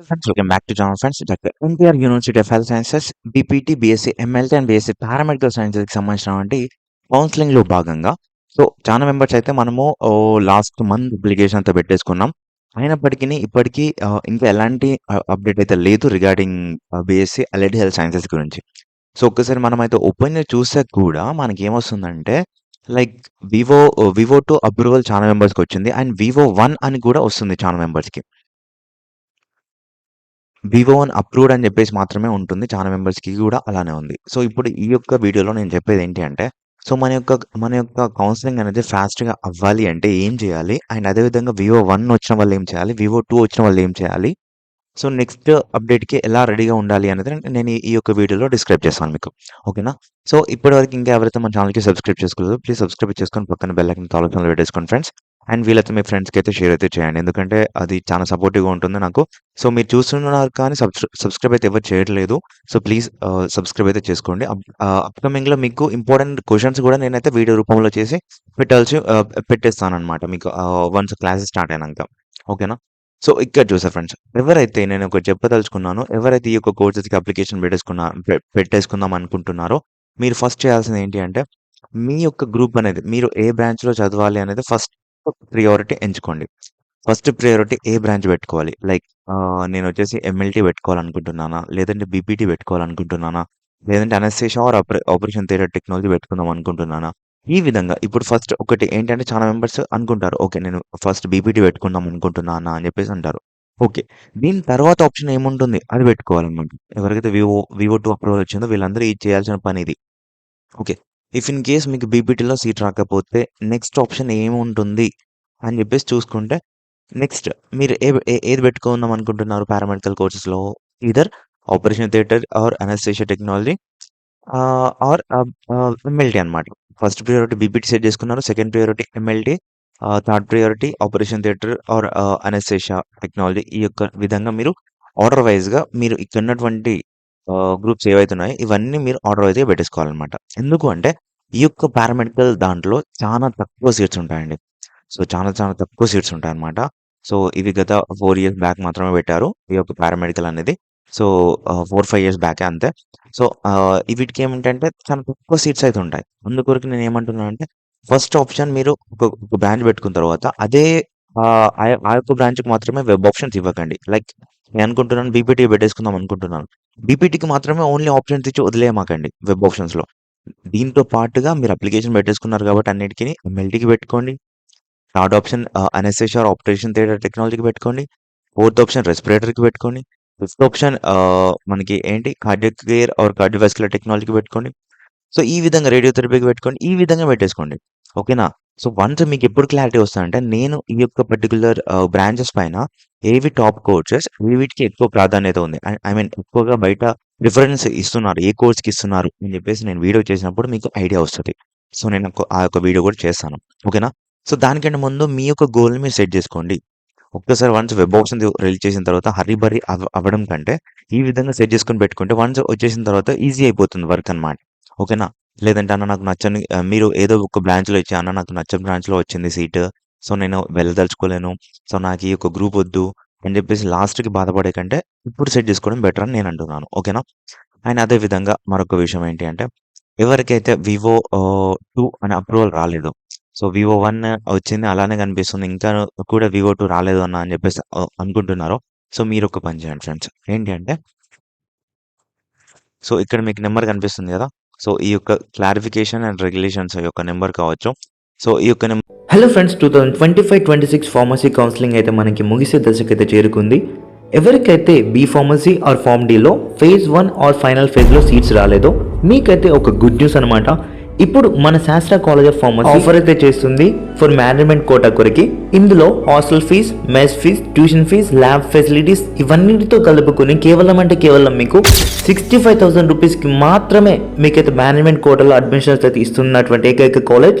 Friends, welcome back to John Friends. Dr. NTR university of health sciences BPT, BSc MLT and BSc paramedical సైన్సెస్కి సంబంధించినటువంటి కౌన్సిలింగ్లో భాగంగా so చాలా members అయితే మనము last month application అంతా పెట్టేసుకున్నాం అయినప్పటికీ ఇప్పటికీ ఇంకా ఎలాంటి అప్డేట్ అయితే లేదు regarding BSc allied health sciences గురించి సో ఒక్కసారి మనం అయితే ఓపెన్ చూస్తే కూడా మనకి ఏమొస్తుందంటే లైక్ వివో వివో టు అప్రూవల్ చాలా మెంబర్స్కి వచ్చింది అండ్ వివో వన్ అని కూడా వస్తుంది చాలా మెంబర్స్కి వివో వన్ అప్రూవ్డ్ అని చెప్పేసి మాత్రమే ఉంటుంది. చాలా మెంబర్స్కి కూడా అలానే ఉంది. సో ఇప్పుడు ఈ యొక్క వీడియోలో నేను చెప్పేది ఏంటి అంటే సో మన యొక్క మన యొక్క కౌన్సిలింగ్ అనేది ఫాస్ట్గా అవ్వాలి అంటే ఏం చేయాలి? అండ్ అదేవిధంగా వివో వన్ వచ్చిన వాళ్ళు ఏం చేయాలి? వివో టూ వచ్చిన వాళ్ళు ఏం చేయాలి? సో నెక్స్ట్ అప్డేట్కి ఎలా రెడీగా ఉండాలి అనేది నేను ఈ- యొక్క వీడియోలో డిస్క్రైబ్ చేస్తాను మీకు. ఓకేనా సో ఇప్పటివరకు ఇంకా ఎవరైతే మన ఛానల్కి సబ్స్క్రైబ్ చేసుకోలేదు ప్లీజ్ సబ్స్క్రైబ్ చేసుకొని పక్కన బెల్ ఐకన్ ఆలోచనలు పెట్టేసుకోండి ఫ్రెండ్స్ అండ్ వీళ్ళైతే మీ ఫ్రెండ్స్కి అయితే షేర్ అయితే చేయండి. ఎందుకంటే అది చాలా సపోర్టివ్గా ఉంటుంది నాకు. సో మీరు చూస్తున్నారు కానీ సబ్స్క్రైబ్ అయితే ఎవరు చేయట్లేదు. సో ప్లీజ్ సబ్స్క్రైబ్ అయితే చేసుకోండి. అప్కమింగ్లో మీకు ఇంపార్టెంట్ క్వశ్చన్స్ కూడా నేనైతే వీడియో రూపంలో చేసి పెట్టాల్సి పెట్టేస్తాను అనమాట మీకు. వన్స్ క్లాసెస్ స్టార్ట్ అయినాక. ఓకేనా? సో ఇక్కడ చూసా ఫ్రెండ్స్ ఎవరైతే నేను ఒకటి చెప్పదలుచుకున్నాను ఎవరైతే ఈ యొక్క కోర్సెస్కి అప్లికేషన్ పెట్టేసుకున్నా పెట్టేసుకుందాం అనుకుంటున్నారో మీరు ఫస్ట్ చేయాల్సింది ఏంటి అంటే మీ యొక్క గ్రూప్ అనేది మీరు ఏ బ్రాంచ్లో చదవాలి అనేది ఫస్ట్ ప్రియారిటీ ఎంచుకోండి. ఫస్ట్ ప్రియారిటీ ఏ బ్రాంచ్ పెట్టుకోవాలి? లైక్ నేను వచ్చేసి ఎంఎల్టీ పెట్టుకోవాలనుకుంటున్నానా? లేదంటే బీపీటీ పెట్టుకోవాలనుకుంటున్నానా? లేదంటే anaesthesia or operation theatre technology పెట్టుకుందాం అనుకుంటున్నానా? ఈ విధంగా ఇప్పుడు ఫస్ట్ ఒకటి ఏంటంటే చాలా మెంబర్స్ అనుకుంటారు ఓకే నేను ఫస్ట్ బీపీటీ పెట్టుకుందాం అనుకుంటున్నానా? అని చెప్పేసి అంటారు. ఓకే దీని తర్వాత ఆప్షన్ ఏముంటుంది? అది పెట్టుకోవాలన్నమాట. ఎవరికైతే వివో వివో టూ అప్రూవల్ వచ్చిందో వీళ్ళందరూ ఇది చేయాల్సిన పని ఇది. ఓకే ఇఫ్ ఇన్ కేస్ మీకు బీపీటీలో సీట్ రాకపోతే నెక్స్ట్ ఆప్షన్ ఏముంటుంది అని చెప్పేసి చూసుకుంటే నెక్స్ట్ మీరు ఏ ఏ- ఏది పెట్టుకుందాం అనుకుంటున్నారు paramedical కోర్సెస్లో either operation theatre or anaesthesia technology or MLT అనమాట ఫస్ట్ ప్రియారిటీ బీపీటీ సెట్ చేసుకున్నారు second priority MLT third priority operation theatre or anaesthesia technology ఈ యొక్క విధంగా మీరు ఆర్డర్ వైజ్గా మీరు ఇక్కడ ఉన్నటువంటి గ్రూప్స్ ఏవైతే ఉన్నాయో ఇవన్నీ మీరు ఆర్డర్ అయితే పెట్టేసుకోవాలన్నమాట. ఎందుకు అంటే ఈ యొక్క పారామెడికల్ దాంట్లో చాలా తక్కువ సీట్స్ ఉంటాయండి. సో చాలా చాలా తక్కువ సీట్స్ ఉంటాయి అనమాట సో ఇవి గత ఫోర్ ఇయర్స్ బ్యాక్ మాత్రమే పెట్టారు ఈ యొక్క పారామెడికల్ అనేది. సో ఫోర్ ఫైవ్ ఇయర్స్ బ్యాకే అంతే. సో వీటికి ఏమిటంటే చాలా తక్కువ సీట్స్ అయితే ఉంటాయి. అందుకొరకు నేను ఏమంటున్నాను అంటే ఫస్ట్ ఆప్షన్ మీరు ఒక బ్రాంచ్ పెట్టుకున్న తర్వాత అదే ఆ ఆ యొక్క బ్రాంచ్కి మాత్రమే వెబ్ ఆప్షన్స్ ఇవ్వకండి. లైక్ నేను అనుకుంటున్నాను బీపీటీ పెట్టేసుకుందాం అనుకుంటున్నాను. బీపీటీకి మాత్రమే ఓన్లీ ఆప్షన్స్ ఇచ్చి వదిలేయమాకండి వెబ్ ఆప్షన్స్లో దీంతో పాటుగా మీరు అప్లికేషన్ పెట్టేసుకున్నారు కాబట్టి అన్నిటికీ ఎంఎల్టీకి పెట్టుకోండి. Third option anaesthesia operation theatre టెక్నాలజీకి పెట్టుకోండి. ఫోర్త్ ఆప్షన్ రెస్పిరేటర్కి పెట్టుకోండి. ఫిఫ్త్ ఆప్షన్ uh, మనకి ఏంటి? కార్డియక్ కేర్ ఆర్ కార్డియోవాస్కులర్ టెక్నాలజీకి పెట్టుకోండి. సో ఈ విధంగా రేడియోథెరపీకి పెట్టుకోండి. ఈ విధంగా పెట్టేసుకోండి. ఓకేనా సో వన్స్ మీకు ఎప్పుడు క్లారిటీ వస్తుందంటే నేను ఈ యొక్క పర్టికులర్ బ్రాంచెస్ uh, పైన ఏవి టాప్ కోర్సెస్ వీటికి ఎక్కువ ప్రాధాన్యత ఉంది. ఐ మీన్ ఎక్కువగా బయట ప్రిఫరెన్స్ ఇస్తున్నారు ఏ కోర్స్కి ఇస్తున్నారు అని చెప్పేసి నేను వీడియో చేసినప్పుడు మీకు ఐడియా వస్తుంది. సో నేను ఆ యొక్క వీడియో కూడా చేస్తాను. ఓకేనా సో దానికంటే ముందు మీ యొక్క గోల్ని మీరు సెట్ చేసుకోండి. ఒక్కసారి వన్స్ వెబ్ ఆప్షన్ రిలీజ్ చేసిన తర్వాత హరీ బరీ అవ్వడం కంటే ఈ విధంగా సెట్ చేసుకొని పెట్టుకుంటే వన్స్ వచ్చేసిన తర్వాత ఈజీ అయిపోతుంది వర్క్ అన్నమాట. ఓకేనా? లేదంటే అన్న నాకు నచ్చని మీరు ఏదో ఒక బ్రాంచ్లో ఇచ్చి అన్న నాకు నచ్చని బ్రాంచ్లో వచ్చింది సీట్ సో నేను వెళ్ళదలుచుకోలేను. సో నాకు ఈ యొక్క గ్రూప్ వద్దు అని చెప్పేసి లాస్ట్కి బాధపడే కంటే ఇప్పుడు సెట్ చేసుకోవడం బెటర్ అని నేను అంటున్నాను. ఓకేనా? అండ్ అదే విధంగా మరొక విషయం ఏంటి అంటే ఎవరికైతే వివో టూ అనే అప్రూవల్ రాలేదు సో వివో వన్ వచ్చింది అలానే కనిపిస్తుంది ఇంకా కూడా వివో టూ రాలేదు అన్న అని చెప్పేసి అనుకుంటున్నారు అనుకుంటున్నారో సో మీరు ఒక పని చేయండి ఫ్రెండ్స్ ఏంటి అంటే సో ఇక్కడ మీకు నెంబర్ కనిపిస్తుంది కదా సో ఈ యొక్క క్లారిఫికేషన్ అండ్ రెగ్యులేషన్స్ యొక్క నెంబర్ కావచ్చు. సో ఈ యొక్క number hello friends two thousand twenty five twenty six pharmacy counselling అయితే మనకి ముగిసే దశకు అయితే చేరుకుంది. ఎవరికైతే బీ ఫార్మసీ ఆర్ ఫార్మ్ డీలో ఫేజ్ వన్ ఆర్ ఫైనల్ ఫేజ్లో సీట్స్ రాలేదో మీకైతే ఒక గుడ్ న్యూస్ అనమాట ఇప్పుడు మన శాస్త్ర కాలేజ్ ఆఫ్ ఫార్మసీ ఆఫర్ అయితే చేస్తుంది ఫర్ మేనేజ్మెంట్ కోటా కొరకి. ఇందులో hostel fees mess fees tuition fees lab facilities ఇవన్నిటితో కలుపుకొని కేవలం అంటే కేవలం మీకు సిక్స్టీ ఫైవ్ థౌసండ్ రూపీస్కి మాత్రమే మీకైతే మేనేజ్మెంట్ కోటాలో అడ్మిషన్స్ అయితే ఇస్తున్నటువంటి ఏకైక కాలేజ్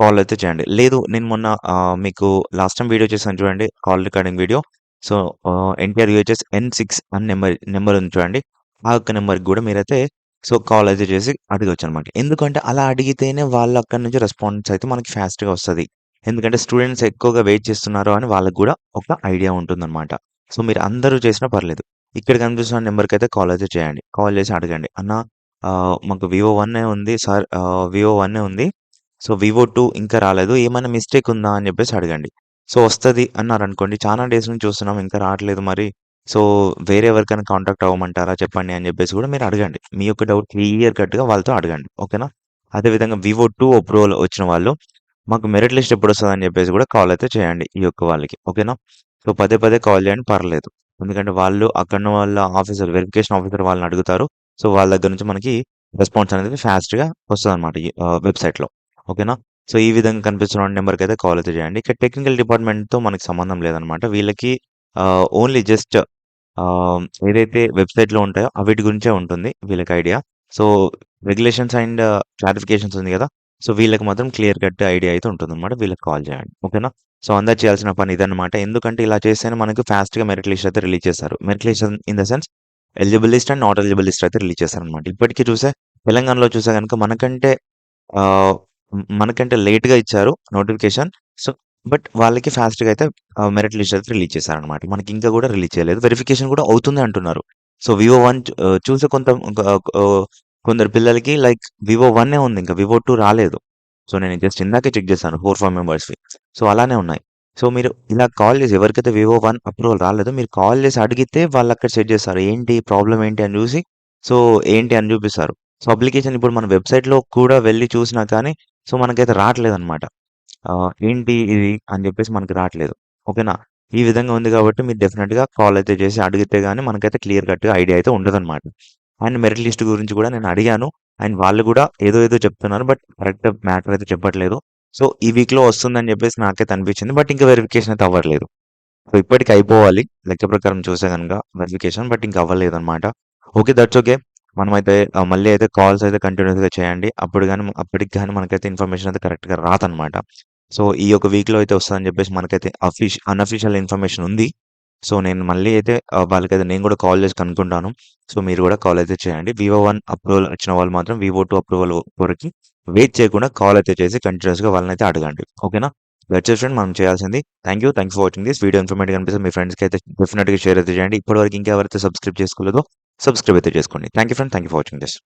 కాల్ అయితే చేయండి. లేదు నేను మొన్న మీకు లాస్ట్ టైం వీడియో చేశాను చూడండి call recording video so NTR UHS N six అని నెంబర్ నెంబర్ ఉంది చూడండి. ఆ యొక్క నెంబర్కి కూడా మీరైతే సో కాల్ అయితే చేసి అడగచ్చు అనమాట ఎందుకంటే అలా అడిగితేనే వాళ్ళు అక్కడ నుంచి రెస్పాన్స్ అయితే మనకి ఫాస్ట్గా వస్తుంది. ఎందుకంటే స్టూడెంట్స్ ఎక్కువగా వెయిట్ చేస్తున్నారు అని వాళ్ళకి కూడా ఒక ఐడియా ఉంటుందన్నమాట. సో మీరు అందరూ చేసినా పర్లేదు. ఇక్కడ కనిపిస్తున్న నెంబర్కి అయితే కాల్ అయితే చేయండి. కాల్ చేసి అడగండి. అన్న మాకు వివో వన్ ఉంది సార్ వివో వన్ ఉంది. సో వివో టూ ఇంకా రాలేదు. ఏమైనా మిస్టేక్ ఉందా అని చెప్పేసి అడగండి. సో వస్తుంది అన్నారు అనుకోండి చాలా డేస్ నుంచి చూస్తున్నాం ఇంకా రావట్లేదు మరి. సో వేరే ఎవరికైనా కాంటాక్ట్ అవ్వమంటారా చెప్పండి అని చెప్పేసి కూడా మీరు అడగండి. మీ యొక్క డౌట్ క్లియర్ కట్గా వాళ్ళతో అడగండి. ఓకేనా? అదేవిధంగా వివో టూ అప్రూవల్ వచ్చిన వాళ్ళు మాకు మెరిట్ లిస్ట్ ఎప్పుడు వస్తుంది అని చెప్పేసి కూడా కాల్ అయితే చేయండి ఈ యొక్క వాళ్ళకి. ఓకేనా? సో పదే పదే కాల్ చేయండి పర్లేదు. ఎందుకంటే వాళ్ళు అక్కడ వాళ్ళ ఆఫీసర్ వెరిఫికేషన్ ఆఫీసర్ వాళ్ళని అడుగుతారు. సో వాళ్ళ దగ్గర నుంచి మనకి రెస్పాన్స్ అనేది ఫాస్ట్గా వస్తుంది అనమాట వెబ్సైట్లో ఓకేనా? సో ఈ విధంగా కనిపిస్తున్న నెంబర్కి అయితే కాల్ అయితే చేయండి. ఇక టెక్నికల్ డిపార్ట్మెంట్తో మనకి సంబంధం లేదనమాట వీళ్ళకి ఓన్లీ జస్ట్ ఏదైతే వెబ్సైట్లో ఉంటాయో వీటి గురించే ఉంటుంది వీళ్ళకి idea. So regulations and clarifications ఉంది కదా? సో వీళ్ళకి మాత్రం క్లియర్ కట్ ఐడియా అయితే ఉంటుంది అనమాట వీళ్ళకి కాల్ చేయండి. ఓకేనా? సో అందరు చేయాల్సిన పని ఇదన్నమాట. ఎందుకంటే ఇలా చేస్తేనే మనకి ఫాస్ట్గా మెరిట్ లిస్ట్ అయితే రిలీజ్ చేస్తారు. Merit list in the sense eligible list and not eligible list అయితే రిలీజ్ చేస్తారు అనమాట ఇప్పటికీ చూసే తెలంగాణలో చూసే కనుక మనకంటే మనకంటే లేట్గా ఇచ్చారు నోటిఫికేషన్. సో బట్ వాళ్ళకి ఫాస్ట్గా అయితే మెరిట్ లిస్ట్ అయితే రిలీజ్ చేశారనమాట మనకి ఇంకా కూడా రిలీజ్ చేయలేదు. వెరిఫికేషన్ కూడా అవుతుంది అంటున్నారు. సో వివో వన్ చూసే కొంత కొందరు పిల్లలకి లైక్ వివో వన్నే ఉంది. ఇంకా వివో టూ రాలేదు. సో నేను జస్ట్ ఇందాకే చెక్ చేశాను ఫోర్ ఫైవ్ మెంబర్స్వి సో అలానే ఉన్నాయి. సో మీరు ఇలా కాల్ చేసి ఎవరికైతే వివో వన్ అప్రూవల్ రాలేదో మీరు కాల్ చేసి అడిగితే వాళ్ళు అక్కడ సెట్ చేస్తారు. ఏంటి ప్రాబ్లం ఏంటి అని చూసి సో ఏంటి అని చూపిస్తారు. సో అప్లికేషన్ ఇప్పుడు మన వెబ్సైట్లో కూడా వెళ్ళి చూసినా కానీ సో మనకైతే రావట్లేదు అనమాట ఏంటి ఇది అని చెప్పేసి మనకి రావట్లేదు. ఓకేనా? ఈ విధంగా ఉంది కాబట్టి మీరు డెఫినెట్గా కాల్ అయితే చేసి అడిగితే కానీ మనకైతే క్లియర్ కట్గా ఐడియా అయితే ఉండదు అనమాట అండ్ మెరిట్ లిస్ట్ గురించి కూడా నేను అడిగాను. అండ్ వాళ్ళు కూడా ఏదో ఏదో చెప్తున్నారు. బట్ కరెక్ట్ మ్యాటర్ అయితే చెప్పట్లేదు. సో ఈ వీక్లో వస్తుందని చెప్పేసి నాకైతే అనిపించింది. బట్ ఇంకా వెరిఫికేషన్ అయితే అవ్వట్లేదు. సో ఇప్పటికి అయిపోవాలి లెక్క ప్రకారం చూసే కనుక వెరిఫికేషన్. బట్ ఇంకా అవ్వలేదు అనమాట ఓకే దట్స్ ఓకే. మనమైతే మళ్ళీ అయితే కాల్స్ అయితే కంటిన్యూస్గా చేయండి. అప్పుడు కానీ అప్పటికి కానీ మనకైతే ఇన్ఫర్మేషన్ అయితే కరెక్ట్గా రాదనమాట. సో ఈ యొక్క వీక్లో అయితే వస్తుందని చెప్పేసి మనకైతే అఫీష్ అన్అఫీషియల్ ఇన్ఫర్మేషన్ ఉంది. సో నేను మళ్ళీ అయితే వాళ్ళకైతే నేను కూడా కాల్ చేసి కనుక్కుంటాను. సో మీరు కూడా కాల్ అయితే చేయండి. వివో వన్ అప్రూవల్ వచ్చిన వాళ్ళు మాత్రం వివో టూ అప్రూవల్ వరకు వెయిట్ చేయకుండా కాల్ అయితే చేసి కంటిన్యూస్గా వాళ్ళని అయితే అడగండి. ఓకేనా దట్స్ ఫ్రెండ్ మనం చేయాల్సింది. Thank you thank for watching this video informative అనిపిస్తే మీ ఫ్రెండ్స్కి అయితే డెఫినెట్గా షేర్ అయితే చేయండి. ఇప్పటివరకు ఇంకా ఎవరైతే సబ్స్క్రైబ్ చేసుకోలేదో సబ్స్క్రైబ్ అయితే చేసుకోండి. Thank you friend thank you for watching this